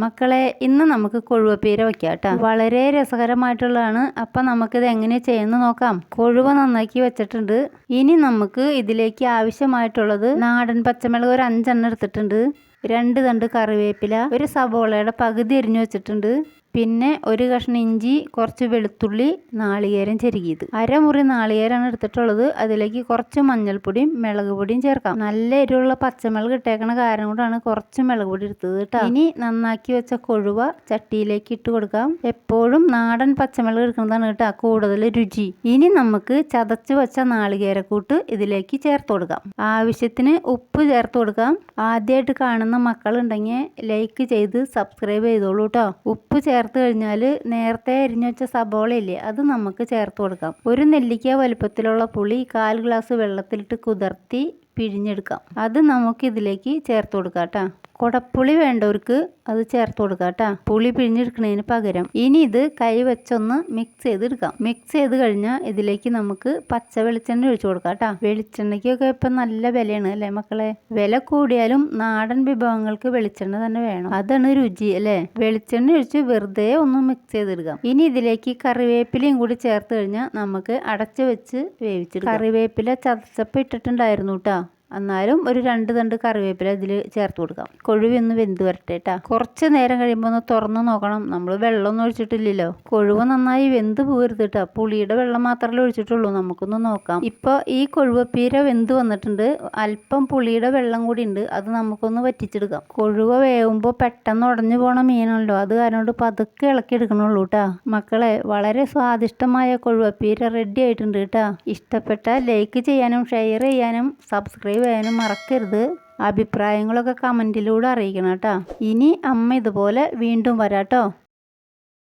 മക്കളെ ഇന്ന് നമുക്ക് കൊഴുവപ്പീര വെക്കാം കേട്ടോ വളരെ രസകരമായിട്ടുള്ളതാണ്. അപ്പം നമുക്കിത് എങ്ങനെ ചെയ്യുന്നു നോക്കാം. കൊഴുവ നന്നാക്കി വെച്ചിട്ടുണ്ട്. ഇനി നമുക്ക് ഇതിലേക്ക് ആവശ്യമായിട്ടുള്ളത് നാടൻ പച്ചമുളക് ഒരു അഞ്ചെണ്ണം എടുത്തിട്ടുണ്ട്. രണ്ട് തണ്ട് കറിവേപ്പില ഒരു സവോളയുടെ പകുതി എരിഞ്ഞു വെച്ചിട്ടുണ്ട്. പിന്നെ ഒരു കഷ്ണം ഇഞ്ചി കുറച്ച് വെളുത്തുള്ളി നാളികേരം ചെരുകിയത് അരമുറി നാളികേരമാണ് എടുത്തിട്ടുള്ളത്. അതിലേക്ക് കുറച്ച് മഞ്ഞൾപ്പൊടിയും മിളക് പൊടിയും ചേർക്കാം. നല്ല എരിവുള്ള പച്ചമുളക് ഇട്ടേക്കണ കാരണം കൊണ്ടാണ് കുറച്ച് മിളക് പൊടി എടുത്തത് കേട്ടോ. ഇനി നന്നാക്കി വെച്ച കൊഴുവ ചട്ടിയിലേക്ക് ഇട്ട് കൊടുക്കാം. എപ്പോഴും നാടൻ പച്ചമുളക് എടുക്കുന്നതാണ് കേട്ടോ കൂടുതൽ രുചി. ഇനി നമുക്ക് ചതച്ച് വെച്ച നാളികേരക്കൂട്ട് ഇതിലേക്ക് ചേർത്ത് കൊടുക്കാം. ആവശ്യത്തിന് ഉപ്പ് ചേർത്ത് കൊടുക്കാം. ആദ്യമായിട്ട് കാണുന്ന മക്കളുണ്ടെങ്കിൽ ലൈക്ക് ചെയ്ത് സബ്സ്ക്രൈബ് ചെയ്തോളൂ കേട്ടോ. ഉപ്പ് ചേർത്ത് കഴിഞ്ഞാൽ നേരത്തെ അരിഞ്ഞു വെച്ച സബോളയില്ലേ അത് നമുക്ക് ചേർത്ത് കൊടുക്കാം. ഒരു നെല്ലിക്ക വലുപ്പത്തിലുള്ള പുളി കാൽ ഗ്ലാസ് വെള്ളത്തിലിട്ട് കുതിർത്തി പിഴിഞ്ഞെടുക്കാം. അത് നമുക്ക് ഇതിലേക്ക് ചേർത്ത് കൊടുക്കാം കേട്ടോ. കുടപ്പുളി വേണ്ടവർക്ക് അത് ചേർത്ത് കൊടുക്കാം കേട്ടോ. പുളി പിഴിഞ്ഞെടുക്കുന്നതിന് പകരം. ഇനി ഇത് കൈ വെച്ചൊന്ന് മിക്സ് ചെയ്തെടുക്കാം. മിക്സ് ചെയ്ത് കഴിഞ്ഞാൽ ഇതിലേക്ക് നമുക്ക് പച്ച വെളിച്ചെണ്ണ ഒഴിച്ചു കൊടുക്കാം കേട്ടോ. വെളിച്ചെണ്ണയ്ക്കൊക്കെ ഇപ്പം നല്ല വിലയാണ് അല്ലേ മക്കളെ? വില കൂടിയാലും നാടൻ വിഭവങ്ങൾക്ക് വെളിച്ചെണ്ണ തന്നെ വേണം. അതാണ് രുചി അല്ലേ? വെളിച്ചെണ്ണ ഒഴിച്ച് വെറുതെ ഒന്ന് മിക്സ് ചെയ്തെടുക്കാം. ഇനി ഇതിലേക്ക് കറിവേപ്പിലയും കൂടി ചേർത്ത് കഴിഞ്ഞാൽ നമുക്ക് അടച്ചു വെച്ച് വേവിച്ചെടുക്കാം. കറിവേപ്പില ചതച്ചപ്പം ഇട്ടിട്ടുണ്ടായിരുന്നു കേട്ടോ. എന്നാലും ഒരു രണ്ട് തണ്ട് കറിവേപ്പില ഇതിൽ ചേർത്ത് കൊടുക്കാം. കൊഴുവി ഒന്ന് വെന്ത് വരട്ടെ കേട്ടോ കുറച്ച് നേരം കഴിയുമ്പോൾ ഒന്ന് തുറന്ന് നോക്കണം. നമ്മൾ വെള്ളമൊന്നും ഒഴിച്ചിട്ടില്ലല്ലോ. കൊഴുവ് നന്നായി വെന്ത് പോകരുത് കേട്ടോ പുളിയുടെ വെള്ളം മാത്രമല്ലേ ഒഴിച്ചിട്ടുള്ളൂ. നമുക്കൊന്ന് നോക്കാം. ഇപ്പോൾ ഈ കൊഴുവപ്പീര വെന്ത് വന്നിട്ടുണ്ട്. അല്പം പുളിയുടെ വെള്ളം കൂടി ഉണ്ട്. അത് നമുക്കൊന്ന് വറ്റിച്ചെടുക്കാം. കൊഴുവ വേവുമ്പോൾ പെട്ടെന്ന് ഉടഞ്ഞു പോണ മീനാണല്ലോ അത് കാരണം പതുക്കെ ഇളക്കി എടുക്കണുള്ളൂ കേട്ടോ മക്കളെ വളരെ സ്വാദിഷ്ടമായ കൊഴുവപ്പീര റെഡി ആയിട്ടുണ്ട് കേട്ടോ ഇഷ്ടപ്പെട്ട ലൈക്ക് ചെയ്യാനും ഷെയർ ചെയ്യാനും സബ്സ്ക്രൈബ് ചെയ്യാനും മറക്കരുത്. അഭിപ്രായങ്ങളൊക്കെ കമന്റിലൂടെ അറിയിക്കണം കേട്ടോ. ഇനി അമ്മ ഇതുപോലെ വീണ്ടും വരാട്ടോ.